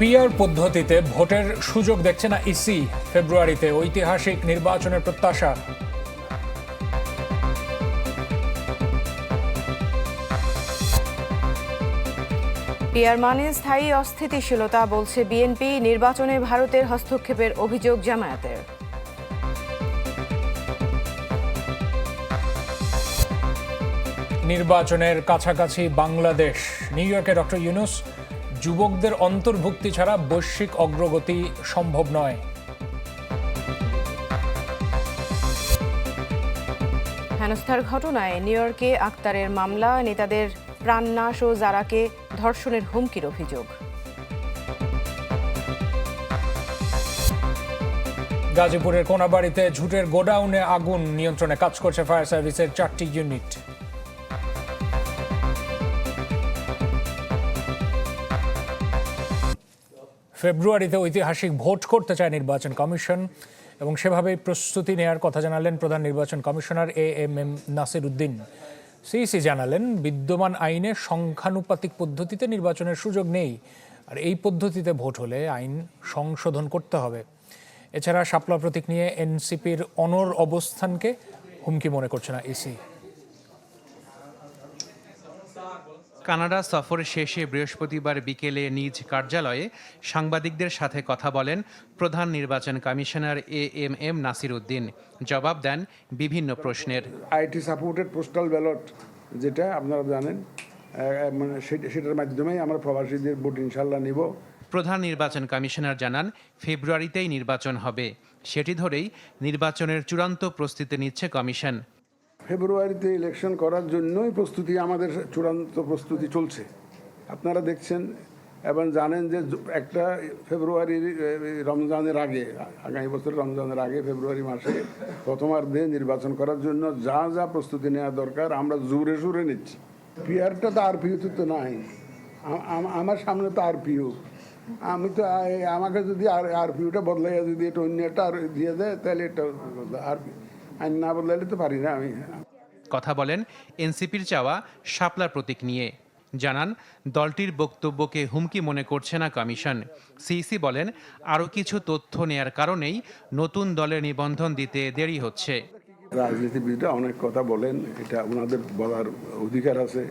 PR পদ্ধতিতে ভোটের সুযোগ দেখছে না ইসি। ফেব্রুয়ারিতে ঐতিহাসিক নির্বাচনের প্রত্যাশা। পিয়ার মানে স্থায়ী অস্থিতিশীলতা বলছে বিএনপি নির্বাচনে ভারতের হস্তক্ষেপের অভিযোগ জামায়াতের। নির্বাচনের কাছাকাছি বাংলাদেশ। নিউ ইয়র্কে ডক্টর ইউনুস যুবকদের অন্তর্ভুক্তি ছাড়া বৈশ্বিক অগ্রগতি সম্ভব নয়। হেনস্থার ঘটনায় নিউ ইয়র্কে আক্তারের মামলা নেতাদের প্রাণনাশ ও জারাকে ধর্ষণের হুমকির অভিযোগ। গাজীপুরের কোনাবাড়িতে ঝুটের গোডাউনে আগুন নিয়ন্ত্রণে কাজ করছে ফায়ার সার্ভিসের চারটি ইউনিট। ফেব্রুয়ারিতে ঐতিহাসিক ভোট করতে চায় নির্বাচন কমিশন এবং সেভাবেই প্রস্তুতি নেয়ার কথা জানালেন প্রধান নির্বাচন commissioner A M M Nasir Uddin CEC জানালেন, বিদ্যমান আইনে সংখ্যানুপাতিক পদ্ধতিতে নির্বাচনের সুযোগ নেই। আর এই পদ্ধতিতে ভোট হলে আইন সংশোধন করতে হবে। এছাড়া শাপলা প্রতীক নিয়ে এনসিপির অনর অবস্থানকে হুমকি মনে করছে না ইসি। কানাডা সফর শেষে বৃহস্পতিবার বিকেলে নিজ কার্যালয়ে সাংবাদিকদের সাথে কথা বলেন প্রধান নির্বাচন commissioner A M M Nasir Uddin. জবাব দেন বিভিন্ন প্রশ্নের। আইটি সাপোর্টেড পোস্টাল ব্যালট যেটা আপনারা জানেন মানে সেটার মাধ্যমেই আমরা প্রবাসীদের ভোট ইনশাল্লাহ নিব। প্রধান নির্বাচন কমিশনার জানান ফেব্রুয়ারিতেই নির্বাচন হবে। সেটি ধরেই নির্বাচনের চূড়ান্ত প্রস্তুতি নিচ্ছে কমিশন। ফেব্রুয়ারিতে ইলেকশন করার জন্যই প্রস্তুতি, আমাদের চূড়ান্ত প্রস্তুতি চলছে। আপনারা দেখছেন এবং জানেন যে একটা ফেব্রুয়ারির রমজানের আগে, আগামী বছর রমজানের আগে, ফেব্রুয়ারি মাসে প্রথমার্ধে নির্বাচন করার জন্য যা যা প্রস্তুতি নেওয়া দরকার, আমরা জোরে সুরে নিচ্ছি। পিআরটা তো আর পিউতে তো নাই। আমার সামনে তো আর পিউ আমি তো আমাকে যদি আর পিউটা বদলাইয়া যদি এটা অন্য একটা আর দিয়ে দেয়, তাহলে এটা আর না বদলাইলে তো পারি না আমি। কথা বলেন এনসিপির চাওয়া শাপলার প্রতীক নিয়ে। জানান দলটির বক্তব্যকে হুমকি মনে করছে না কমিশন। সিইসি বলেন আরও কিছু তথ্য নেয়ার কারণেই নতুন দলের নিবন্ধন দিতে দেরি হচ্ছে। রাজনীতিবিদরা অনেক কথা বলেন এটা ওনাদের বলার অধিকার আছে।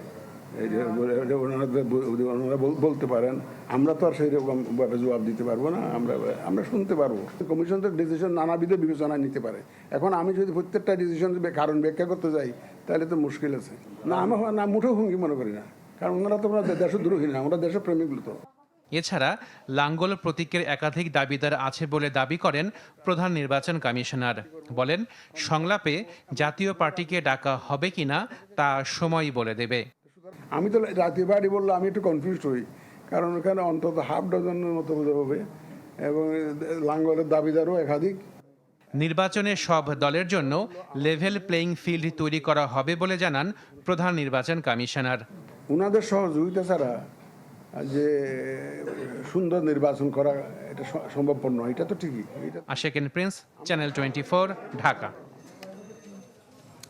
ওনারা বলতে পারেন, আমরা তো আর সেই রকম ভাবে জবাব দিতে পারব না, আমরা আমরা শুনতে পারব। কমিশন তো ডিসিশন নানাবিধ বিবেচনায় নিতে পারে। এখন আমি যদি প্রত্যেকটা ডিসিশন কারণ ব্যাখ্যা করতে যাই, তাহলে তো মুশকিল আছে। না, আমি না মুঠেও হুমকি মনে করি না। কারণ ওনারা তো ওনারা দেশদ্রোহী না আমরা দেশের প্রেমিক তো এছাড়া, লাঙ্গল প্রতীকের একাধিক দাবিদার আছে বলে দাবি করেন প্রধান নির্বাচন কমিশনার। বলেন, সংলাপে জাতীয় পার্টিকে ডাকা হবে কিনা তা সময়ই বলে দেবে। আমি তো রাতে বাড়ি বললে আমি একটু কনফিউজ হই। কারণ ওখানে অন্তত হাফ ডজনের মতো বোঝা হবে। এবং লাঙ্গলের দাবিদারও একাধিক। নির্বাচনে সব দলের জন্য লেভেল প্লেইং ফিল্ড তৈরি করা হবে বলে জানান প্রধান নির্বাচন কমিশনার। ওনাদের সহযোগিতা ছাড়া যে সুন্দর নির্বাচন করা এটা সম্ভবপর নয়। এটা তো ঠিকই। আশেকেন প্রিন্স চ্যানেল টোয়েন্টি ঢাকা।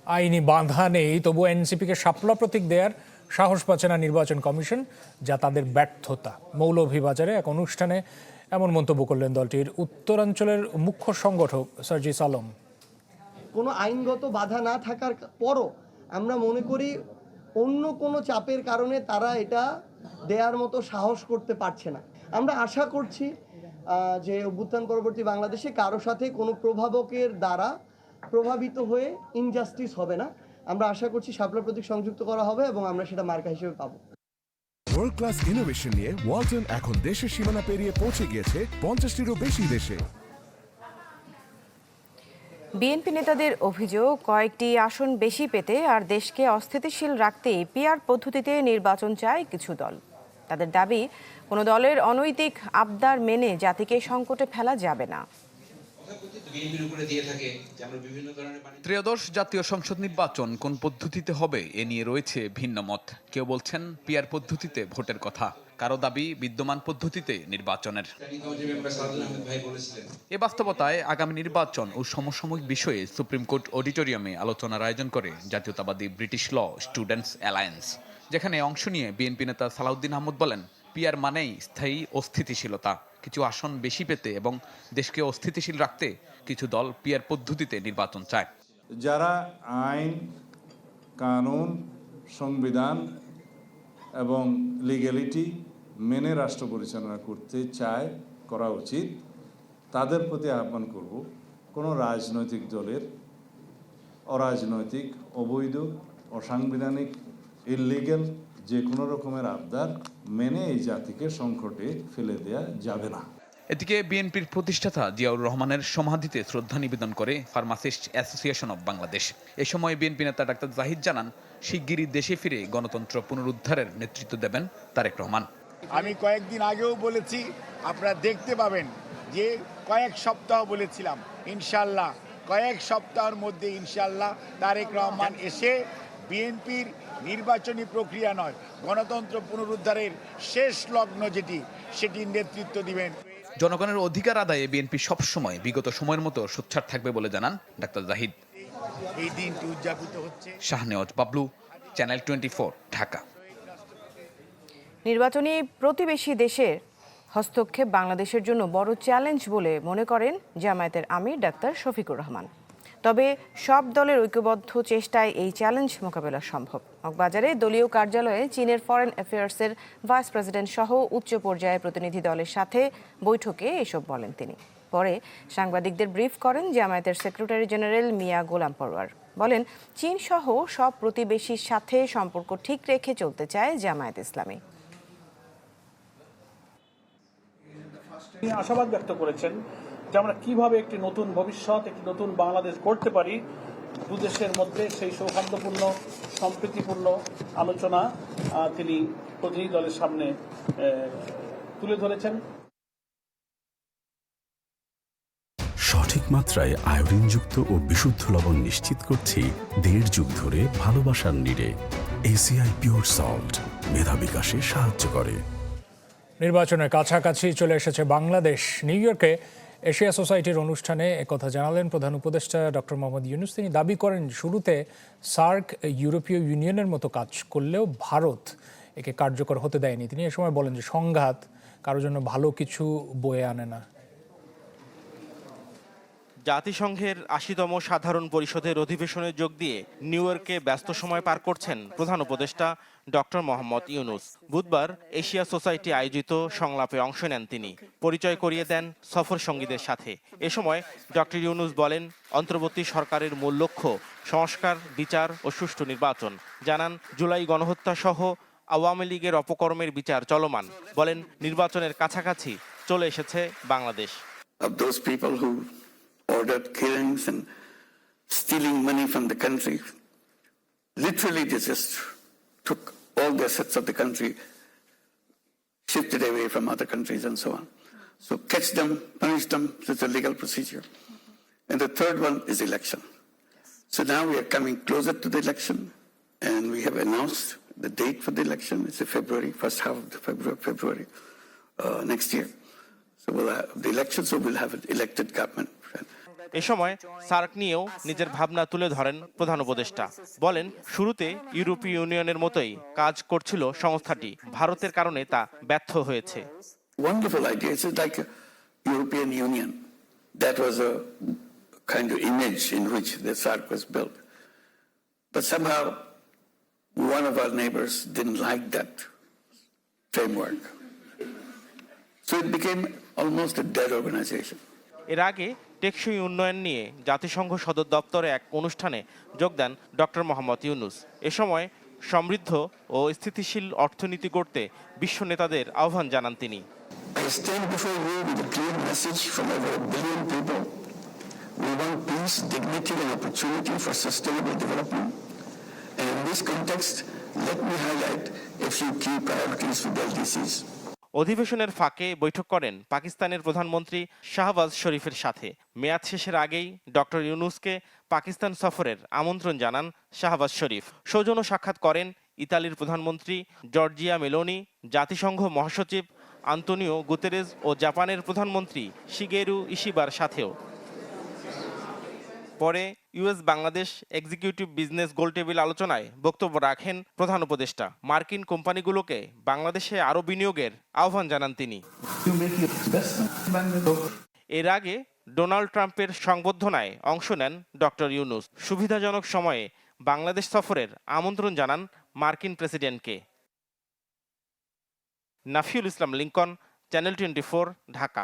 আইনি বাধা নেই তবু এনসিপিকে শাপলা প্রতীক দেওয়ার সাহস পাচ্ছে না নির্বাচন কমিশন, যা তাদের ব্যর্থতা। মৌলভীবাজারে এক অনুষ্ঠানে এমন মন্তব্য করলেন দলটির উত্তরাঞ্চলের মুখ্য সংগঠক সার্জিস আলম। কোনো আইনগত বাধা না থাকার পরও আমরা মনে করি অন্য কোনো চাপের কারণে তারা এটা দেওয়ার মতো সাহস করতে পারছে না। আমরা আশা করছি যে অভ্যুত্থান পরবর্তী বাংলাদেশে কারও সাথে কোনো প্রভাবকের দ্বারা প্রভাবিত হয়ে ইনজাস্টিস হবে না। আমরা আশা করছি শাপলা প্রতীক সংযুক্ত করা হবে এবং আমরা সেটা মার্কা হিসেবে পাবো। ওয়ার্ল্ড ক্লাস ইনোভেশন নিয়ে ওয়ালটন এখন দেশের সীমানা পেরিয়ে পৌঁছে গিয়েছে পঞ্চাশটিরও বেশি দেশে। বিএনপি নেতাদের অভিযোগ কয়েকটি আসন বেশি পেতে আর দেশকে অস্থিতিশীল রাখতে পিআর পদ্ধতিতে নির্বাচন চায় কিছু দল। তাদের দাবি কোনো দলের অনৈতিক আবদার মেনে জাতিকে সংকটে ফেলা যাবে না। ত্রয়োদশ জাতীয় সংসদ নির্বাচন কোন পদ্ধতিতে হবে এ নিয়ে রয়েছে ভিন্ন মত। কেউ বলছেন পিয়ার পদ্ধতিতে ভোটের কথা। কারও দাবি বিদ্যমান পদ্ধতিতে নির্বাচনের। এ বাস্তবতায় আগামী নির্বাচন ও সমসাময়িক বিষয়ে সুপ্রিম কোর্ট অডিটোরিয়ামে আলোচনার আয়োজন করে জাতীয়তাবাদী ব্রিটিশ ল স্টুডেন্টস অ্যালায়েন্স, যেখানে অংশ নিয়ে বিএনপি নেতা সালাউদ্দিন আহমদ বলেন পিয়ার মানেই স্থায়ী অস্থিতিশীলতা কিছু আসন বেশি পেতে এবং দেশকে অস্থিতিশীল রাখতে কিছু দল পিয়ার পদ্ধতিতে নির্বাচন চায়। যারা আইন, কানুন, সংবিধান এবং লিগ্যালিটি মেনে রাষ্ট্র পরিচালনা করতে চায়, করা উচিত। তাদের প্রতি আহ্বান করব, কোনো রাজনৈতিক দলের অরাজনৈতিক, অবৈধ, অসাংবিধানিক ইললিগ্যাল যে কোনো রকমের আবদার মেনে এই জাতিকে সংকটে ফেলে দেয়া যাবে না। এদিকে বিএনপির প্রতিষ্ঠাতা জিয়াউর রহমানের সমাধিতে শ্রদ্ধা নিবেদন করে ফার্মাসিস্ট অ্যাসোসিয়েশন অব বাংলাদেশ। এ সময় বিএনপি নেতা ডাক্তার জাহিদ জানান শিগগিরই দেশে ফিরে গণতন্ত্র পুনরুদ্ধারের নেতৃত্ব দেবেন তারেক রহমান। আমি কয়েকদিন আগেও বলেছি আপনারা দেখতে পাবেন যে কয়েক সপ্তাহ বলেছিলাম ইনশাল্লাহ। কয়েক সপ্তাহের মধ্যে ইনশাল্লাহ তারেক রহমান এসে বিএনপির নির্বাচনী প্রক্রিয়া নয় গণতন্ত্র পুনরুদ্ধারের শেষ লগ্ন যেটি সেটির নেতৃত্ব দিবেন। জনগণের অধিকার আদায়ে বিএনপি সবসময় বিগত সময়ের মতো সোচ্চার থাকবে বলে জানান ডাক্তার জাহিদ। এই দিনটি উদযাপিত হচ্ছে শাহনেওয়াজ বাবলু চ্যানেল টোয়েন্টি ঢাকা। নির্বাচনী প্রতিবেশী দেশের হস্তক্ষেপ বাংলাদেশের জন্য বড় চ্যালেঞ্জ বলে মনে করেন জামায়াতের আমির ডাক্তার শফিকুর রহমান। তবে সব দলের ঐক্যবদ্ধ চেষ্টায় এই চ্যালেঞ্জ মোকাবেলা সম্ভব। মগবাজারে দলীয় কার্যালয়ে চীনের ফরেন অ্যাফেয়ার্সের ভাইস প্রেসিডেন্ট সহ উচ্চ পর্যায়ের প্রতিনিধি দলের সাথে বৈঠকে এসব বলেন তিনি। পরে সাংবাদিকদের ব্রিফ করেন জামায়াতের সেক্রেটারি জেনারেল মিয়া গোলাম পরওয়ার বলেন, চীন সহ সব প্রতিবেশীর সাথে সম্পর্ক ঠিক রেখে চলতে চায় জামায়াত ইসলামী। আশাবাদ ব্যক্ত করেছেন যে আমরা কীভাবে একটি নতুন ভবিষ্যৎ একটি নতুন বাংলাদেশ গড়তে পারি দুদেশের মধ্যে সেই সৌহার্দ্যপূর্ণ সম্প্রীতিপূর্ণ আলোচনা তিনি প্রতিনিধি দলের সামনে তুলে ধরেছেন। সঠিক মাত্রায় আয়োডিনযুক্ত ও বিশুদ্ধ লবণ নিশ্চিত করছি দেড় যুগ ধরে ভালোবাসার নিরে। এসিআই পিওর সল্ট মেধা বিকাশে সাহায্য করে। নির্বাচনের কাছাকাছি চলে এসেছে বাংলাদেশ। নিউ ইয়র্কে এশিয়া সোসাইটির অনুষ্ঠানে একথা জানালেন প্রধান উপদেষ্টা ডক্টর মোহাম্মদ ইউনুস। তিনি দাবি করেন, শুরুতে সার্ক ইউরোপীয় ইউনিয়নের মতো কাজ করলেও ভারত একে কার্যকর হতে দেয়নি। তিনি এ সময় বলেন যে সংঘাত কারোর জন্য ভালো কিছু বয়ে আনে না। জাতিসংঘের আশিতম সাধারণ পরিষদের অধিবেশনে যোগ দিয়ে নিউ ইয়র্কে ব্যস্ত সময় পার করছেন প্রধান উপদেষ্টা ডক্টর মোহাম্মদ ইউনুস। বুধবার এশিয়া সোসাইটি আয়োজিত সংলাপে অংশ নেন তিনি। পরিচয় করিয়ে দেন সফর সঙ্গীদের সাথে। এ সময় ডক্টর ইউনুস বলেন, অন্তর্বর্তী সরকারের মূল লক্ষ্য সংস্কার, বিচার ও সুষ্ঠু নির্বাচন। জানান, জুলাই গণহত্যা সহ আওয়ামী লীগের অপকর্মের বিচার চলমান। বলেন, নির্বাচনের কাছাকাছি চলে এসেছে Bangladesh. Ordered killings and stealing money from the country. Literally, they just took all the assets of the country, shifted away from other countries, and so on. So, catch them, punish them, it's a legal procedure. And the third one is election. So, now we are coming closer to the election, and we have announced the date for the election. It's February, first half of February, February uh, next year. So, we'll have the election, so we'll have an elected government. এ সময় SAARC নিয়েও নিজের ভাবনা তুলে ধরেন প্রধান উপদেষ্টা বলেন শুরুতে ইউরোপীয় ইউনিয়নের মতোই কাজ করছিল সংস্থাটি ভারতের কারণে তা ব্যর্থ হয়েছে European Union. That was a kind of image in which the SARC was built. But somehow, one of our neighbors didn't like that framework. So it became almost a dead organization. এর আগে টেকসই উন্নয়ন নিয়ে জাতিসংঘ সদর দপ্তরে এক অনুষ্ঠানে যোগ দেন ডক্টর মোহাম্মদ ইউনুস। এ সময় সমৃদ্ধ ও স্থিতিশীল অর্থনীতি করতে বিশ্ব নেতাদের আহ্বান জানান তিনি। Let me highlight a few key priorities for the disease. অধিবেশনের ফাঁকে বৈঠক করেন পাকিস্তানের প্রধানমন্ত্রী শাহবাজ শরীফের সাথে। মেয়াদ শেষের আগেই ডক্টর ইউনুসকে পাকিস্তান সফরের আমন্ত্রণ জানান শাহবাজ শরীফ। সৌজন্য সাক্ষাৎ করেন ইতালির প্রধানমন্ত্রী জর্জিয়া মেলোনি, জাতিসংঘ মহাসচিব আন্তোনিও গুতেরেজ ও জাপানের প্রধানমন্ত্রী শিগেরু ইশিবার সাথেও। পরে ইউএস বাংলাদেশ এক্সিকিউটিভ বিজনেস গোলটেবিল আলোচনায় বক্তব্য রাখেন প্রধান উপদেষ্টা। মার্কিন কোম্পানিগুলোকে বাংলাদেশে আরও বিনিয়োগের আহ্বান জানান তিনি। এর আগে ডোনাল্ড ট্রাম্পের সংবর্ধনায় অংশ নেন ডক্টর ইউনুস। সুবিধাজনক সময়ে বাংলাদেশ সফরের আমন্ত্রণ জানান মার্কিন প্রেসিডেন্টকে। Nafiul Islam Lincoln, channel twenty Dhaka.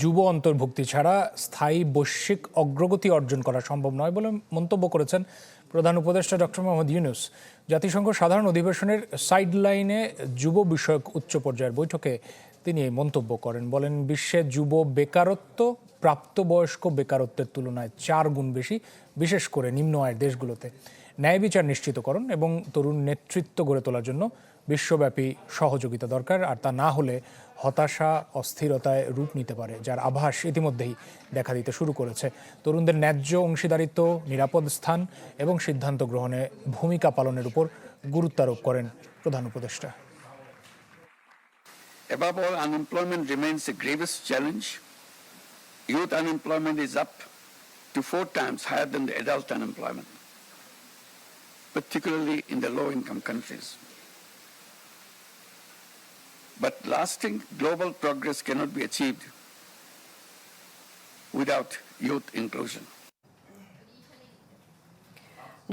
যুব অন্তর্ভুক্তি ছাড়া স্থায়ী বৈশ্বিক অগ্রগতি অর্জন করা সম্ভব নয় বলে মন্তব্য করেছেন প্রধান উপদেষ্টা ডক্টর মোহাম্মদ ইউনুস। জাতিসংঘ সাধারণ অধিবেশনের সাইডলাইনে যুব বিষয়ক উচ্চ পর্যায়ের বৈঠকে তিনি এই মন্তব্য করেন। বলেন, বিশ্বে যুব বেকারত্ব প্রাপ্তবয়স্ক বেকারত্বের তুলনায় চার গুণ বেশি, বিশেষ করে নিম্ন আয়ের দেশগুলোতে। ন্যায় বিচার নিশ্চিতকরণ এবং তরুণ নেতৃত্ব গড়ে তোলার জন্য বিশ্বব্যাপী সহযোগিতা দরকার আর তা না হলে হতাশা অস্থিরতায় রূপ নিতে পারে যার আভাস ইতিমধ্যেই দেখা দিতে শুরু করেছে তরুণদের ন্যায্য অংশীদারিত্ব নিরাপদ স্থান এবং সিদ্ধান্ত গ্রহণে ভূমিকা পালনের উপর গুরুত্ব আরোপ করেন প্রধান উপদেষ্টা Above all, unemployment remains a gravest challenge. Youth unemployment is up to four times higher than the adult unemployment, particularly in the low-income countries. But lasting global progress cannot be achieved without youth inclusion.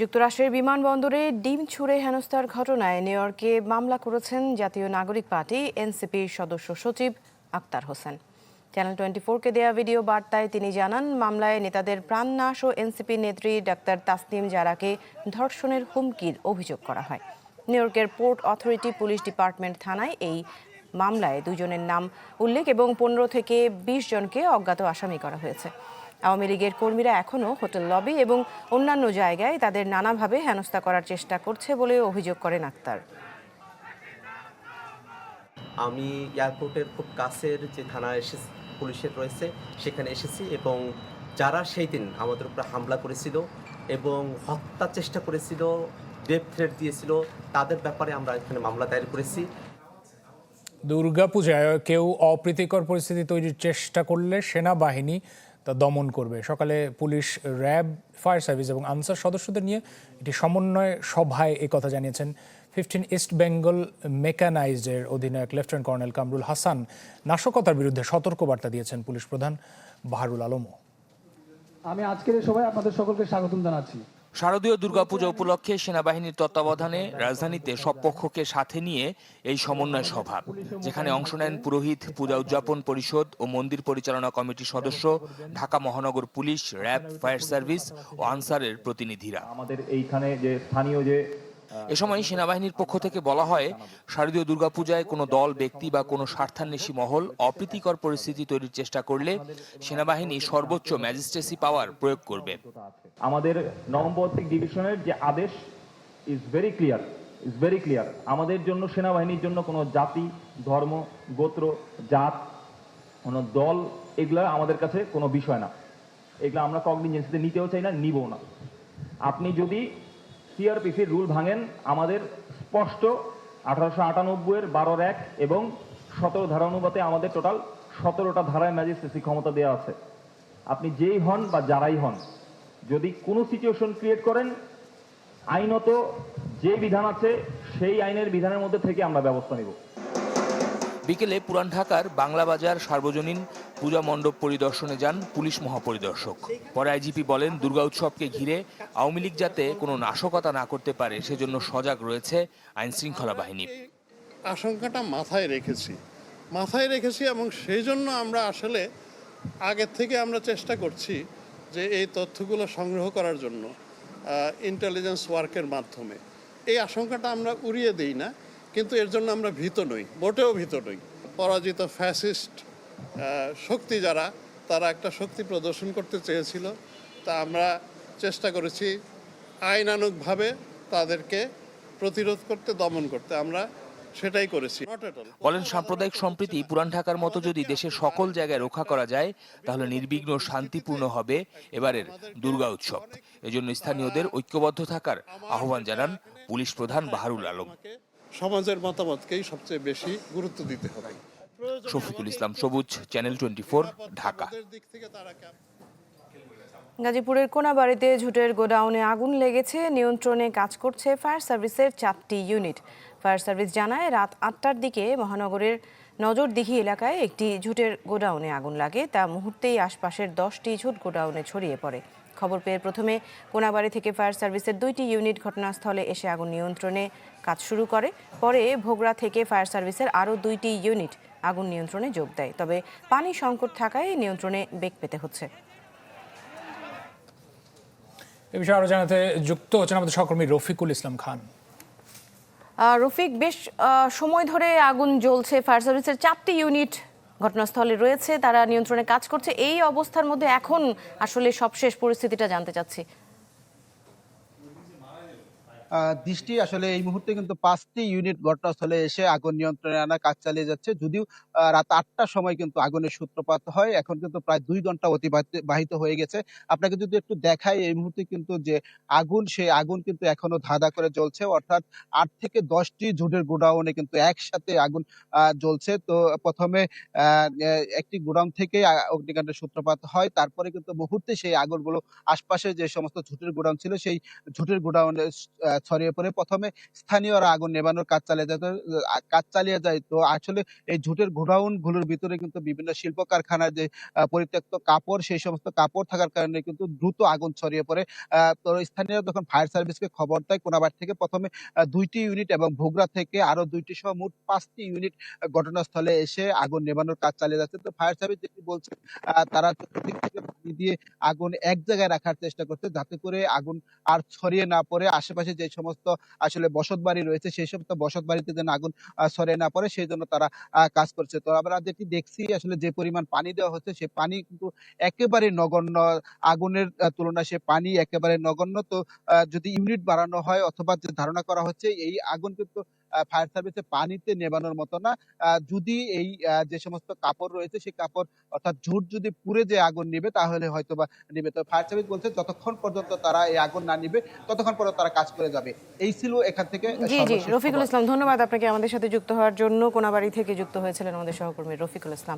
যুক্তরাষ্ট্রের বিমানবন্দরে ডিম ছুঁড়ে হেনস্থার ঘটনায় new ইয়র্কে মামলা করেছেন জাতীয় নাগরিক পার্টি, এনসিপির সদস্য সচিব আক্তার হোসেন চ্যানেল টোয়েন্টি ফোরকে দেয়া ভিডিও বার্তায় তিনি জানান, মামলায় নেতাদের প্রাণনাশ ও এনসিপি নেত্রী ডাক্তার তাসনিম জারাকে ধর্ষণের হুমকির অভিযোগ করা হয় নিউ ইয়র্কের পোর্ট অথরিটি পুলিশ ডিপার্টমেন্ট থানায় এই মামলায় দুজনের নাম উল্লেখ এবং পনেরো থেকে বিশ জনকে অজ্ঞাত আসামি করা হয়েছে। আওয়ামী লীগের কর্মীরা এখনও হোটেল লবি এবং অন্যান্য জায়গায় তাদের নানাভাবে হেনস্থা করার চেষ্টা করছে বলে অভিযোগ করেন আক্তার। আমি এয়ারপোর্টের খুব কাছের যে থানা এসে পুলিশের রয়েছে, সেখানে এসেছি এবং যারা সেই দিন আমাদের উপরে হামলা করেছিল এবং হত্যা চেষ্টা করেছিল ডেপ থ্রেট দিয়েছিল, তাদের ব্যাপারে আমরা এখানে মামলা দায়ের করেছি। দুর্গাপূজায় কেউ অপ্রীতিকর পরিস্থিতি তৈরির চেষ্টা করলে সেনাবাহিনী তা দমন করবে। সকালে পুলিশ, র্যাব, ফায়ার সার্ভিস এবং আনসার সদস্যদের নিয়ে একটি সমন্বয় সভায় এই কথা জানিয়েছেন ফিফটিন ইস্ট বেঙ্গল মেকানাইজডের অধিনায়ক লেফটেন্যান্ট কর্নেল কামরুল হাসান। নাশকতার বিরুদ্ধে সতর্কবার্তা দিয়েছেন পুলিশ প্রধান বাহারুল আলমও। আমি আজকের এই সভায় আপনাদের সকলকে স্বাগতম জানাচ্ছি। শারদীয় দুর্গাপূজা উপলক্ষে সেনাবাহিনীর তত্ত্বাবধানে রাজধানীতে সব পক্ষকে সাথে নিয়ে এই সমন্বয় সভা, যেখানে অংশ নেন পুরোহিত, পূজা উদযাপন পরিষদ ও মন্দির পরিচালনা কমিটির সদস্য, ঢাকা মহানগর পুলিশ, র্যাব, ফায়ার সার্ভিস ও আনসারের প্রতিনিধিরা। আমাদের এইখানে যে স্থানীয় যে এ সময় সেনাবাহিনীর পক্ষ থেকে বলা হয়, শারদীয় দুর্গাপূজায় কোনো দল, ব্যক্তি বা কোনো স্বার্থান্বেষী মহল অপ্রীতিকর পরিস্থিতি তৈরির চেষ্টা করলে সেনাবাহিনী সর্বোচ্চ ম্যাজিস্ট্রেসি পাওয়ার প্রয়োগ করবে। আমাদের নবমপত্রিক ডিভিশনের যে আদেশ is very clear is very clear আমাদের জন্য, সেনাবাহিনীর জন্য কোনো জাতি, ধর্ম, গোত্র, জাত, কোনো দল, এগুলো আমাদের কাছে কোনো বিষয় না। এগুলো আমরা কগনিজেন্সিতে নিতেও চাই না, নিবও না। আপনি যদি সিআরপিসির রুল ভাঙেন আমাদের স্পষ্ট আঠারোশো আটানব্বইয়ের বারোর এক এবং সতেরো ধারা অনুপাতে আমাদের টোটাল সতেরোটা ধারায় ম্যাজিস্ট্রেসি ক্ষমতা দেওয়া আছে। আপনি যেই হন বা যারাই হন, যদি কোনো সিচুয়েশন ক্রিয়েট করেন, আইনত যে বিধান আছে, সেই আইনের বিধানের মধ্যে থেকে আমরা ব্যবস্থা নিব। বিকেলে পুরান ঢাকার বাংলা বাজার সার্বজনীন পূজা মণ্ডপ পরিদর্শনে যান পুলিশ মহাপরিদর্শক। পরে আইজিপি বলেন, দুর্গা উৎসবকে ঘিরে আওয়ামী লীগ যাতে কোনো নাশকতা না করতে পারে, সেজন্য সজাগ রয়েছে আইন শৃঙ্খলা বাহিনী। আশঙ্কাটা মাথায় রেখেছি। মাথায় রেখেছি এবং সেই জন্য আমরা আসলে আগের থেকে আমরা চেষ্টা করছি যে এই তথ্যগুলো সংগ্রহ করার জন্য ইন্টেলিজেন্স ওয়ার্কের মাধ্যমে। এই আশঙ্কাটা আমরা উড়িয়ে দিই না, কিন্তু এর জন্য আমরা ভীত নই, মোটেও ভীত নই। পরাজিত ফ্যাসিস্ট শক্তি যারা তারা একটা শক্তি প্রদর্শন করতে চেয়েছিল। তা আমরা চেষ্টা করেছি আইনানুগভাবে তাদেরকে প্রতিরোধ করতে দমন করতে। আমরা সেটাই করেছি। বলেন সাম্প্রদায়িক সম্প্রীতি পুরান ঢাকার মতো যদি দেশের সকল জায়গায় রক্ষা করা যায় তাহলে নির্বিঘ্ন শান্তিপূর্ণ হবে এবারের দুর্গা উৎসব। এজন্য স্থানীয়দের ঐক্যবদ্ধ থাকার আহ্বান জানান পুলিশ প্রধান বাহারুল আলম। সমাজের মতামতকেই সবচেয়ে বেশি গুরুত্ব দিতে হবে। শফিকুল ইসলাম সবুজ চ্যানেল টোয়েন্টি ঢাকা। গাজীপুরের কোনাবাড়িতে ঝুটের গোডাউনে আগুন লেগেছে নিয়ন্ত্রণে কাজ করছে ফায়ার সার্ভিসের চারটি ইউনিট। ফায়ার সার্ভিস জানায় রাত আটটার দিকে মহানগরের নজরদিঘি এলাকায় একটি ঝুটের গোডাউনে আগুন লাগে। তা মুহূর্তেই আশপাশের দশটি ঝুট গোডাউনে ছড়িয়ে পড়ে। খবর পেয়ে প্রথমে কোনাবাড়ি থেকে ফায়ার সার্ভিসের দুইটি ইউনিট ঘটনাস্থলে এসে আগুন নিয়ন্ত্রণে কাজ শুরু করে। পরে ভোগড়া থেকে ফায়ার সার্ভিসের আরও দুইটি ইউনিট আগুন নিয়ন্ত্রণে যোগ দেয়। তবে পানি সংকট থাকায় নিয়ন্ত্রণে বেগ পেতে হচ্ছে। এ বিষয়ে আরও জানাতে যুক্ত হচ্ছেন আমাদের সহকর্মী রফিকুল ইসলাম খান। আহ, রফিক বেশ আহ, সময় ধরে আগুন জ্বলছে। ফায়ার সার্ভিসের চারটি ইউনিট ঘটনাস্থলে রয়েছে, তারা নিয়ন্ত্রণে কাজ করছে। এই অবস্থার মধ্যে এখন আসলে সবশেষ পরিস্থিতিটা জানতে চাচ্ছি। দৃষ্টি আসলে এই মুহূর্তে কিন্তু পাঁচটি ইউনিট ঘটনাস্থলে এসে আগুন নিয়ন্ত্রণে আনা কাজ চালিয়ে যাচ্ছে। যদিও রাত আটটার সময় কিন্তু আগুনের সূত্রপাত হয়। এখন কিন্তু প্রায় দুই ঘণ্টা অতিবাহিত হয়ে গেছে। আপনাকে যদি একটু দেখাই এই মুহূর্তে কিন্তু যে আগুন, সেই আগুন কিন্তু এখনও ধাঁধা করে জ্বলছে। অর্থাৎ আট থেকে দশটি ঝুটের গোডাউনে কিন্তু একসাথে আগুন জ্বলছে। তো প্রথমে একটি গোডাউন থেকে অগ্নিকাণ্ডের সূত্রপাত হয়। তারপরে কিন্তু মুহূর্তে সেই আগুনগুলো আশপাশে যে সমস্ত ঝুটের গোডাউন ছিল, সেই ঝুটের গোডাউনে ছড়িয়ে পড়ে। প্রথমে স্থানীয়রা আগুন নেভানোর কাজ চালিয়ে যেত, কাজ চালিয়ে যায়। তো আসলে এই ঝুটের গোডাউনগুলোর ভিতরে কিন্তু বিভিন্ন শিল্প কারখানার যে পরিত্যক্ত কাপড়, সেই সমস্ত কাপড় থাকার কারণে কিন্তু দ্রুত আগুন ছড়িয়ে পড়ে। তো স্থানীয়রা যখন ফায়ার সার্ভিসকে খবর দেয় কোনাবাড়ি থেকে, প্রথমে দুইটি ইউনিট এবং ভোগড়া থেকে আরও দুইটি সহ মোট পাঁচটি ইউনিট ঘটনাস্থলে এসে আগুন নেভানোর কাজ চালিয়ে যাচ্ছে। তো ফায়ার সার্ভিস যেটি বলছে তারা চতুর্দিক থেকে পানি দিয়ে আগুন এক জায়গায় রাখার চেষ্টা করছে, যাতে করে আগুন আর ছড়িয়ে না পড়ে। আশেপাশে যে সমস্ত আসলে বসত বাড়ি রয়েছে, সেই সমস্ত বসত বাড়িতে যেন আগুন সরে না পড়ে, সেই জন্য তারা কাজ করছে। তো আমরা যেটি দেখছি, আসলে যে পরিমাণ পানি দেওয়া হচ্ছে, সে পানি কিন্তু একেবারে নগণ্য, আগুনের তুলনায় সে পানি একেবারে নগণ্য। তো যদি ইউনিট বাড়ানো হয় অথবা যে ধারণা করা হচ্ছে, এই আগুন কিন্তু ফায়ার সার্ভিসে পানিতে নেবানোর মতো না। যদি এই যে সমস্ত কাপড় রয়েছে সেই কাপড় অর্থাৎ ঝুট যদি পুড়ে যে আগুন নিবে তাহলে হয়তো বা নিবে। তো ফায়ার সার্ভিস বলছে যতক্ষণ পর্যন্ত তারা এই আগুন না নিবে ততক্ষণ পর্যন্ত তারা কাজ করে যাবে। এই ছিল এখান থেকে জি জি রফিকুল ইসলাম ধন্যবাদ আপনাকে আমাদের সাথে যুক্ত হওয়ার জন্য। কোনাবাড়ি থেকে যুক্ত হয়েছিলেন আমাদের সহকর্মী রফিকুল ইসলাম।